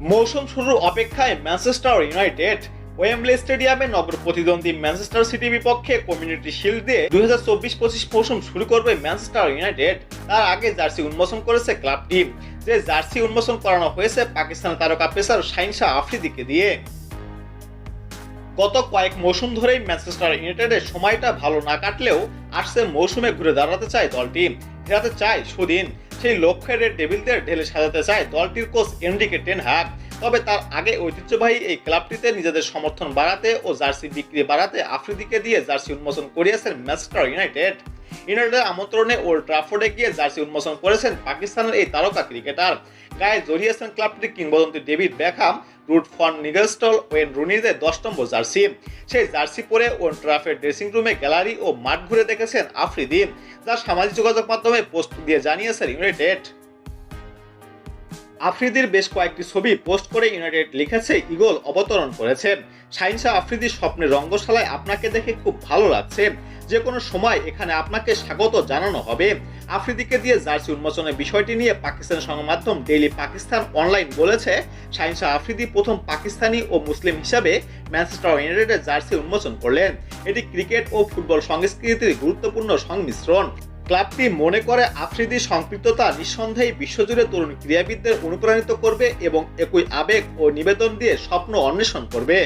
মৌসুম শুরুর অপেক্ষায় ম্যানচেস্টার ইউনাইটেড, ওয়েমব্লে স্টেডিয়ামে নগর প্রতিদ্বন্দ্বী ম্যানচেস্টার সিটি বিপক্ষে কমিউনিটি শিল্ড দিয়ে দুই হাজার চব্বিশ পঁচিশ মৌসুম শুরু করবে ম্যানচেস্টার ইউনাইটেড। তার আগে জার্সি উন্মোচন করেছে ক্লাবটি যে জার্সি উন্মোচন করানো হয়েছে পাকিস্তানের তারকা পেসার শাহিন আফ্রিদিকে দিয়ে। গত কয়েক মৌসুম ধরেই ম্যানচেস্টার ইউনাইটেডের সময়টা ভালো না কাটলেও আসছে মৌসুমে ঘুরে দাঁড়াতে চায় দলটি ফেরাতে চায় সুদিন। সেই লক্ষ্যের রেড ডেভিলদের ঢেলে সাজাতে চায় দলটির কোচ এনরিকে টেন হাক তবে তার আগে ঐতিহ্যবাহী এই ক্লাবটিতে নিজেদের সমর্থন বাড়াতে ও জার্সি বিক্রি বাড়াতে আফ্রিদিকে দিয়ে জার্সি উন্মোচন করিয়েছেন ম্যানচেস্টার ইউনাইটেড। ইউনাইটেডের আমন্ত্রণে ওল্ড ট্রাফোর্ডে গিয়ে জার্সি উন্মোচন করেছেন পাকিস্তানের এই তারকা ক্রিকেটার গায়ে জড়িয়েছেন ক্লাবটির কিংবদন্তি David Beckham Ruud van Nistelrooy Wayne রুনিদের দশ নম্বর জার্সি সেই জার্সি পরে ওন ট্রাফের ড্রেসিং রুমে গ্যালারি ও মাঠ ঘুরে দেখেছেন আফ্রিদি যা সামাজিক যোগাযোগ মাধ্যমে পোস্ট দিয়ে জানিয়েছেন ইউনাইটেড আফ্রিদির বেশ কয়েকটি ছবি পোস্ট করে ইউনাইটেড লিখেছে ইগল অবতরণ করেছে শাহিনশাহ আফ্রিদির স্বপ্নের রঙ্গশালায় আপনাকে দেখে খুব ভালো লাগছে। যে কোনো সময় এখানে আপনাকে স্বাগত জানানো হবে। আফ্রিদিকে দিয়ে জার্সি উন্মোচনের বিষয়টি নিয়ে পাকিস্তান সংবাদ মাধ্যম ডেইলি পাকিস্তান অনলাইন বলেছে, শাহিনশাহ আফ্রিদি প্রথম পাকিস্তানি ও মুসলিম হিসাবে ম্যানচেস্টার ইউনাইটেডের জার্সি উন্মোচন করলেন। এটি ক্রিকেট ও ফুটবল সংস্কৃতির গুরুত্বপূর্ণ সংমিশ্রণ। ক্লাবটি মনে করে আফ্রিদি সম্পৃক্ততা নিঃসন্দেহে বিশ্বজুড়ে তরুণ ক্রীড়াবিদদের অনুপ্রাণিত করবে এবং একই আবেগ ও নিবেদন দিয়ে স্বপ্ন অন্বেষণ করবে।